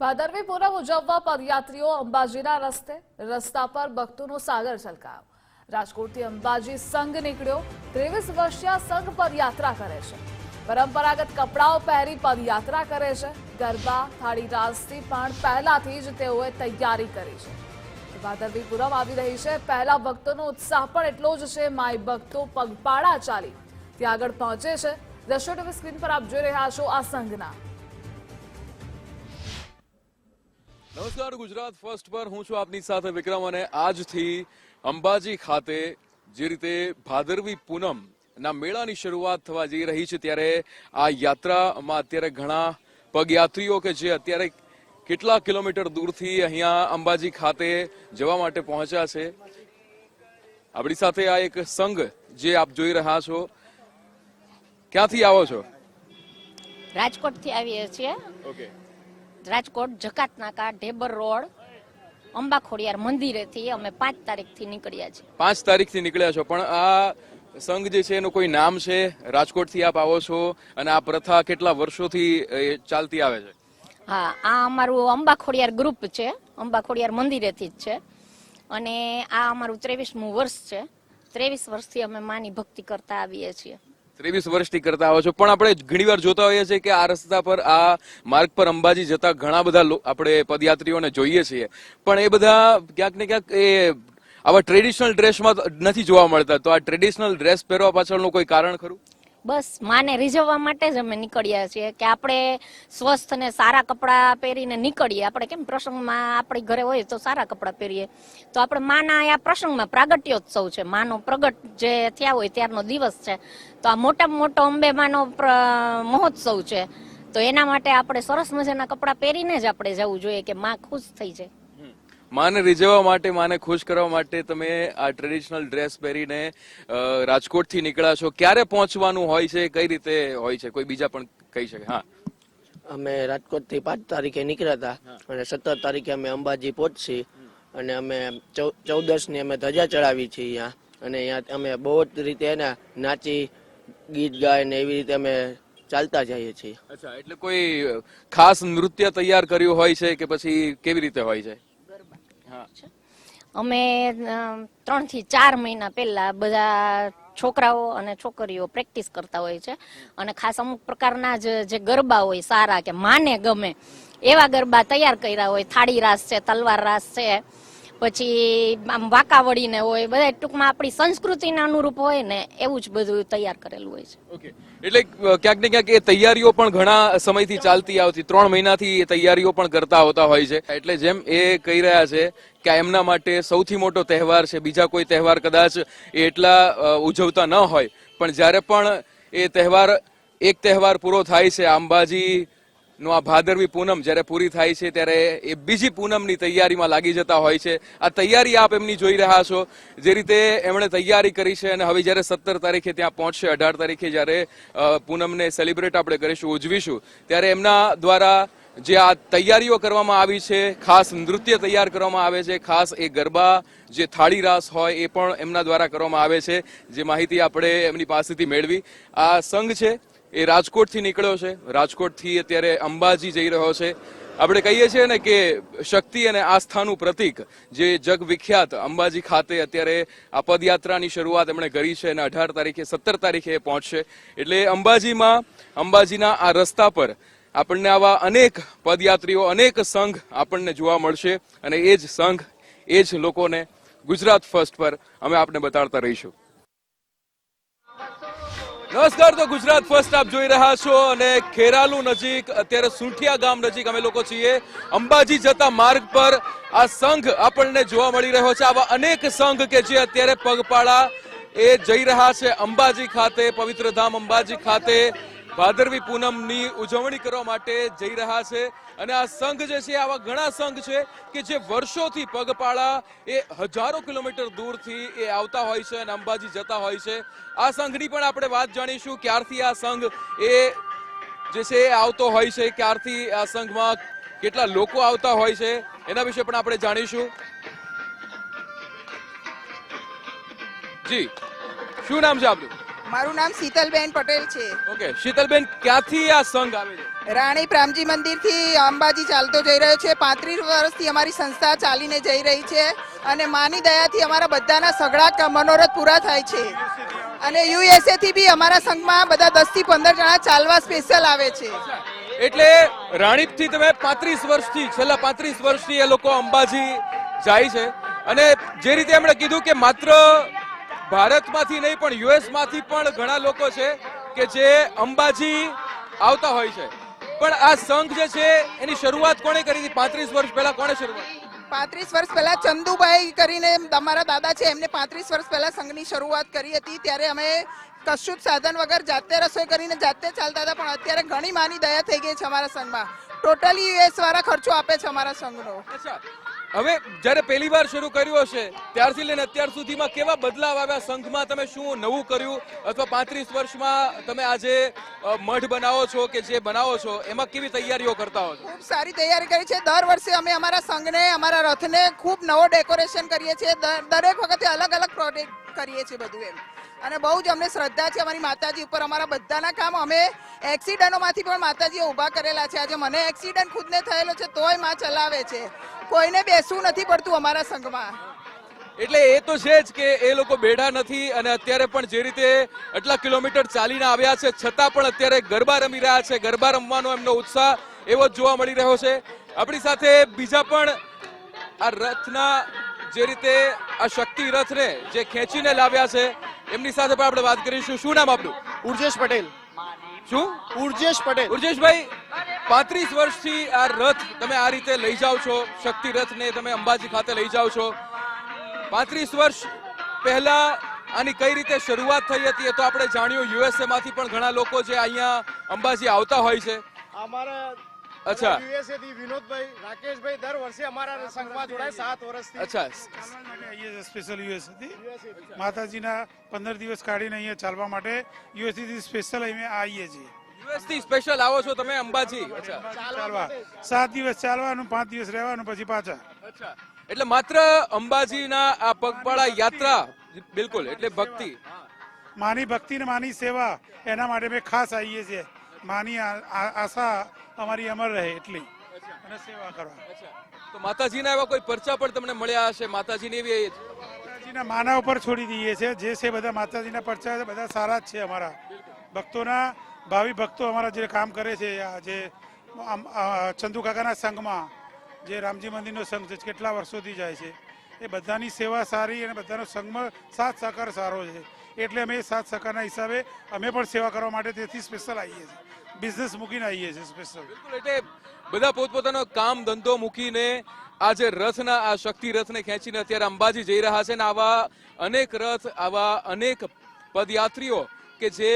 ભાદરવી પૂનમ ઉજવવા પદયાત્રીઓ અંબાજીના રસ્તે, રસ્તા પર ભક્તોનો સાગર છલકાયો. રાજકોટથી અંબાજી સંઘ નીકળ્યો, ત્રેવીસ વર્ષીય સંઘ પદયાત્રા કરે છે. પરંપરાગત કપડાઓ પહેરી પદયાત્રા કરે છે. ગરબા, થાળી રાસથી પણ પહેલાથી જ તેઓએ તૈયારી કરી છે. ભાદરવી પૂનમ આવી રહી છે. પહેલા ભક્તોનો ઉત્સાહ પણ એટલો જ છે. માય ભક્તો પગપાળા ચાલી. ત્યાં આગળ પહોંચે છે. દ્રશ્યો ટીવી સ્ક્રીન પર આપ જોઈ રહ્યા છો આ સંઘના નમસ્કાર ગુજરાત ફર્સ્ટ પર હું છું આપની સાથે વિક્રમ અને આજથી અંબાજી ખાતે જે રીતે ભાદરવી પૂનમ ના મેળાની શરૂઆત થવા જઈ રહી છે ત્યારે આ યાત્રામાં અત્યારે ઘણા પગયાત્રીઓ કે જે અત્યારે કેટલા કિલોમીટર દૂરથી અહીંયા અંબાજી ખાતે જવા માટે પહોંચ્યા છે. આપણી સાથે આ એક સંઘ જે આપ જોઈ રહ્યા છો. ક્યાંથી આવો છો? રાજકોટથી આવીએ છીએ. ઓકે. રાજકોટ જકાતનાકા ઢેબર રોડ અંબા ખોડિયાર મંદિરેથી અમે પાંચ તારીખથી નીકળ્યા છીએ. પાંચ તારીખથી નીકળ્યા છો. પણ આ સંઘ જે છે એનું કોઈ નામ છે? રાજકોટથી આપ આવો છો અને આ પ્રથા કેટલા વર્ષોથી ચાલતી આવે છે? હા આ અમારું અંબા ખોડિયાર ગ્રુપ છે. અંબા ખોડિયાર મંદિરેથી જ છે. અને આ અમારું ત્રેવીસમું વર્ષ છે. ત્રેવીસ વર્ષથી અમે માની ભક્તિ કરતા આવીએ છીએ. ત્રેવીસ વર્ષથી કરતા આવો છો. પણ આપણે ઘણીવાર જોતા હોઈએ છીએ કે આ રસ્તા પર, આ માર્ગ પર અંબાજી જતા ઘણા બધા આપણે પદયાત્રીઓને જોઈએ છીએ. પણ એ બધા ક્યાંક ને ક્યાંક એ આવા ટ્રેડિશનલ ડ્રેસમાં નથી જોવા મળતા. તો આ ટ્રેડિશનલ ડ્રેસ પહેરવા પાછળનું કોઈ કારણ ખરું? બસ માને રીઝવવા માટે જ અમે નીકળ્યા છીએ કે આપણે સ્વસ્થ ને સારા કપડાં પહેરીને નીકળીએ. આપણે કેમ પ્રસંગમાં આપણી ઘરે હોય તો સારા કપડાં પહેરીએ. તો આપણે માના આ પ્રસંગમાં પ્રાગટ્યોત્સવ છે. માનો પ્રગટ જે થયા હોય ત્યારનો દિવસ છે. તો આ મોટામાં મોટો અંબે માનો મહોત્સવ છે. તો એના માટે આપણે સરસ મજાના કપડાં પહેરીને જ આપણે જવું જોઈએ કે માં ખુશ થઈ જાય. માને રીઝવવા માટે માને ખુશ કરવા માટે તમે આ ટ્રેડિશનલ ડ્રેસ પહેરીને રાજકોટથી નીકળ્યા છો. ક્યારે પહોંચવાનું હોય છે? કઈ રીતે હોય છે? કોઈ બીજા પણ કહી શકે. હા. અમે રાજકોટથી પાંચ તારીખે નીકળ્યા હતા અને સત્તર તારીખે અમે અંબાજી પહોંચી અને અમે ચૌદસની અમે ધજા ચડાવી છીએ અહીંયા. અને અહીંયા અમે બહુ જ રીતે એને નાચી ગીત ગાય ને એવી રીતે અમે ચાલતા જઈએ છીએ. અચ્છા એટલે કોઈ ખાસ નૃત્ય તૈયાર કર્યું હોય છે કે પછી કેવી રીતે હોય છે? અમે ત્રણથી ચાર મહિના પહેલા બધા છોકરાઓ અને છોકરીઓ પ્રેક્ટિસ કરતા હોય છે. અને ખાસ અમુક પ્રકારના જ ગરબા હોય, સારા કે માને ગમે, એવા ગરબા તૈયાર કર્યા હોય. થાળી રાસ છે, તલવાર રાસ છે. પછી આમ વાંકાવળીને હોય બધા ટૂંકમાં આપણી સંસ્કૃતિને અનુરૂપ હોય ને, એવું જ બધું તૈયાર કરેલું હોય છે. ઓકે. એટલે ક્યાંક ને ક્યાંક એ તૈયારીઓ પણ ઘણા સમયથી ચાલતી આવતી, ત્રણ મહિનાથી એ તૈયારીઓ પણ કરતા હોતા હોય છે. એટલે જેમ એ કહી રહ્યા છે કે એમના માટે સૌથી મોટો તહેવાર છે, બીજા કોઈ તહેવાર કદાચ એટલા ઉજવતા ન હોય. પણ જ્યારે પણ એ તહેવાર, એક તહેવાર પૂરો થાય છે અંબાજી નું આ ભાદરવી પૂનમ જ્યારે પૂરી થાય છે ત્યારે એ બીજી પૂનમની તૈયારીમાં લાગી જતા હોય છે. આ તૈયારી આપ એમની જોઈ રહ્યા છો. જે રીતે એમણે તૈયારી કરી છે અને હવે જ્યારે સત્તર તારીખે ત્યાં પહોંચશે, અઢાર તારીખે જ્યારે પૂનમને સેલિબ્રેટ આપણે કરીશું, ઉજવીશું, ત્યારે એમના દ્વારા જે આ તૈયારીઓ કરવામાં આવી છે, ખાસ નૃત્ય તૈયાર કરવામાં આવે છે, ખાસ એ ગરબા, જે થાળી રાસ હોય એ પણ એમના દ્વારા કરવામાં આવે છે. જે માહિતી આપણે એમની પાસેથી મેળવી. આ સંઘ છે એ રાજકોટથી નીકળ્યો છે. રાજકોટથી અત્યારે અંબાજી જઈ રહ્યો છે. આપણે કહીએ છીએ ને કે શક્તિ અને આસ્થાનું પ્રતીક જે જગવિખ્યાત અંબાજી ખાતે અત્યારે આ પદયાત્રાની શરૂઆત એમણે કરી છે અને અઢાર તારીખે, સત્તર તારીખે પહોંચશે. એટલે અંબાજીમાં, અંબાજીના આ રસ્તા પર આપણને આવા અનેક પદયાત્રીઓ, અનેક સંઘ આપણને જોવા મળશે અને એ જ સંઘ, એ જ લોકોને ગુજરાત ફર્સ્ટ પર અમે આપને બતાડતા રહીશું. નમસ્કાર, તો ગુજરાત ફર્સ્ટ આપ જોઈ રહ્યા છો અને ખેરાલુ નજીક, અત્યારે સુંઠિયા ગામ નજીક અમે લોકો છીએ. અંબાજી જતા માર્ગ પર આ સંઘ આપણને જોવા મળી રહ્યો છે. આવા અનેક સંઘ કે જે અત્યારે પગપાળા એ જઈ રહ્યા છે અંબાજી ખાતે, પવિત્ર ધામ અંબાજી ખાતે. ભાદરવી પૂનમની ઉજવણી કરવા માટે જઈ રહ્યા છે. અને આ સંઘ જે છે, આવા ઘણા સંઘ છે કે જે વર્ષોથી પગપાળા એ હજારો કિલોમીટર દૂરથી એ આવતા હોય છે અને અંબાજી જતા હોય છે. આ સંઘની પણ આપણે વાત જાણીશું ક્યારથી આ સંઘ એ જે છે, એ આવતો હોય છે, ક્યારથી આ સંઘમાં કેટલા લોકો આવતા હોય છે, એના વિશે પણ આપણે જાણીશું. જી. શું નામ છે આપનું? મારું નામ શીતલબેન પટેલ છે. ઓકે શીતલબેન ક્યાંથી આ સંઘ આવે છે રાણી પ્રામજી મંદિરથી અંબાજી ચાલતો જઈ રહ્યો છે. પાંત્રીસ વર્ષથી અમારી સંસ્થા ચાલીને જઈ રહી છે અને માની દયાથી અમારા બધાના સઘળા મનોરથ પૂરા થાય છે. અને યુએસએ થી બી અમારા સંઘમાં બધા દસથી પંદર જણા ચાલવા સ્પેશિયલ આવે છે. એટલે રાણીપથી તમે પાંત્રીસ વર્ષથી છેલ્લા પાંત્રીસ વર્ષથી એ લોકો અંબાજી જાય છે. અને જે રીતે એમણે કીધું કે માત્ર ભારતમાંથી નહીં પણ યુએસમાંથી પણ ઘણા લોકો છે કે જે અંબાજી આવતા હોય છે. પણ આ સંઘ જે છે એની શરૂઆત કોણે કરી હતી? પાંત્રીસ વર્ષ પહેલા કોણે શરૂઆત? પાંત્રીસ વર્ષ પહેલા ચંદુભાઈ કરીને અમારા દાદા છે એમને પાંત્રીસ વર્ષ પહેલા સંઘની શરૂઆત કરી હતી. ત્યારે અમે કશું જ સાધન વગર જાતે રસોઈ કરીને જાતે ચાલતા હતા પણ અત્યારે ઘણી માની દયા થઈ ગઈ છે અમારા સંઘમાં. ટોટલી યુએસ વાળા ખર્ચો આપે છે અમારા સંઘનો. અચ્છા. હવે જ્યારે પહેલી વાર શરૂ કર્યું હશે ત્યારથી લઈને અત્યાર સુધીમાં કેવા બદલાવ આવ્યા? સંઘમાં તમે શું નવું કર્યું? અથવા પાંત્રીસ વર્ષમાં તમે આજે મઠ બનાવો છો કે જે બનાવો છો, એમાં કેવી તૈયારીઓ કરતા હો ખૂબ સારી તૈયારી કરી છે. દર વર્ષે અમે અમારા સંઘને, અમારા રથને ખૂબ નવો ડેકોરેશન કરીએ છીએ. દરેક વખતે અલગ અલગ પ્રોજેક્ટ કરીએ છીએ બધું એમ. અને બહુ જ અમને શ્રદ્ધા છે અમારી માતાજી ઉપર. અમારા બધાના કામ અમે એક્સિડન્ટોમાંથી પણ માતાજીએ ઊભા કરેલા છે. આજે મને એક્સિડન્ટ ખુદને થયેલો છે, તોયમાં ચલાવે છે. કોઈને બેસવું નથી પડતું અમારા સંઘમાં. એટલે એ તો છે જ કે એ લોકો બેઠા નથી અને અત્યારે પણ જે રીતે આટલા કિલોમીટર ચાલીને આવ્યા છે છતાં પણ અત્યારે ગરબા રમી રહ્યા છે ગરબા રમવાનો એમનો ઉત્સાહ એવો જ જોવા મળી રહ્યો છે. આપણી સાથે બીજા પણ આ રથના જે રીતે આ શક્તિ રથને જે ખેંચીને લાવ્યા છે એમની સાથે પણ આપણે વાત કરીશું. શું નામ આપણું ઉર્જેશ પટેલ. શું? ઉર્જેશ પટેલ. ઉર્જેશભાઈ પાંત્રીસ વર્ષથી આ રથ તમે આ રીતે લઈ જાઓ છો શક્તિ રથને તમે અંબાજી ખાતે લઈ જાઓ છો. પાંત્રીસ વર્ષ પહેલા આની કઈ રીતે શરૂઆત થઈ હતી એ તો આપણે જાણ્યું. યુએસએ માંથી પણ ઘણા લોકો જે અહીંયા અંબાજી આવતા હોય છે. અમારા અચ્છા. યુએસએ થી વિનોદભાઈ રાકેશભાઈ દર વર્ષે અમારા સંઘમાં જોડાય સાત વર્ષથી. અચ્છા. માતાજીના પંદર દિવસ કાઢીને અહીંયા ચાલવા માટે યુએસથી સ્પેશિયલ અહીંયા આવીએ છીએ. યુએસથી સ્પેશિયલ આવો છો તમે અંબાજી. ચાલવા સાત દિવસ ચાલવાનું પાંચ દિવસ રહેવાનું પછી પાછા. અચ્છા. એટલે માત્ર અંબાજીના આ પગપાળા યાત્રા બિલકુલ એટલે ભક્તિ. માની ભક્તિ ને માની સેવા એના માટે અમે ખાસ આવીએ છીએ. માની આશા અમારી અમર રહે એટલી. અને સેવા કરવા. તો માતાજીના એવા કોઈ પરચા પણ તમને મળ્યા હશે? માતાજીની એવી માતાજીના માના ઉપર છોડી દઈએ છીએ. જે છે બધા માતાજીના પરચા બધા સારા જ છે અમારા. ભક્તોના ભાવિ ભક્તો અમારા જે કામ કરે છે આ જે ચંદુ કાકાના સંઘમાં જે રામજી મંદિરનો સંઘ છે, કેટલા વર્ષોથી જાય છે, એ બધાની સેવા સારી અને બધાનો સંઘમાં સાથ સહકાર સારો છે. એટલે અમે સાથ સહકારના હિસાબે અમે પણ સેવા કરવા માટે તેથી સ્પેશિયલ આવીએ છીએ. બિઝનેસ મૂકીને આવીએ છીએ સ્પેશિયલ એટલે બધા પોતપોતાનો કામ ધંધો મૂકીને આ જે રથના, આ શક્તિ રથને ખેંચીને અત્યારે અંબાજી જઈ રહ્યા છે ને આવા અનેક રથ, આવા અનેક પદયાત્રીઓ કે જે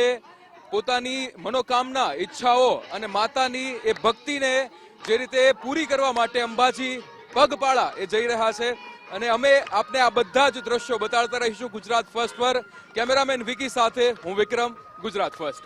પોતાની મનોકામના, ઈચ્છાઓ અને માતાની એ ભક્તિને જે રીતે પૂરી કરવા માટે અંબાજી, પગપાળા એ જઈ રહ્યા છે. અને અમે આપને આ બધા જ દ્રશ્યો બતાડતા રહીશું ગુજરાત ફર્સ્ટ પર. કેમેરામેન વિકી સાથે હું વિક્રમ, ગુજરાત ફર્સ્ટ.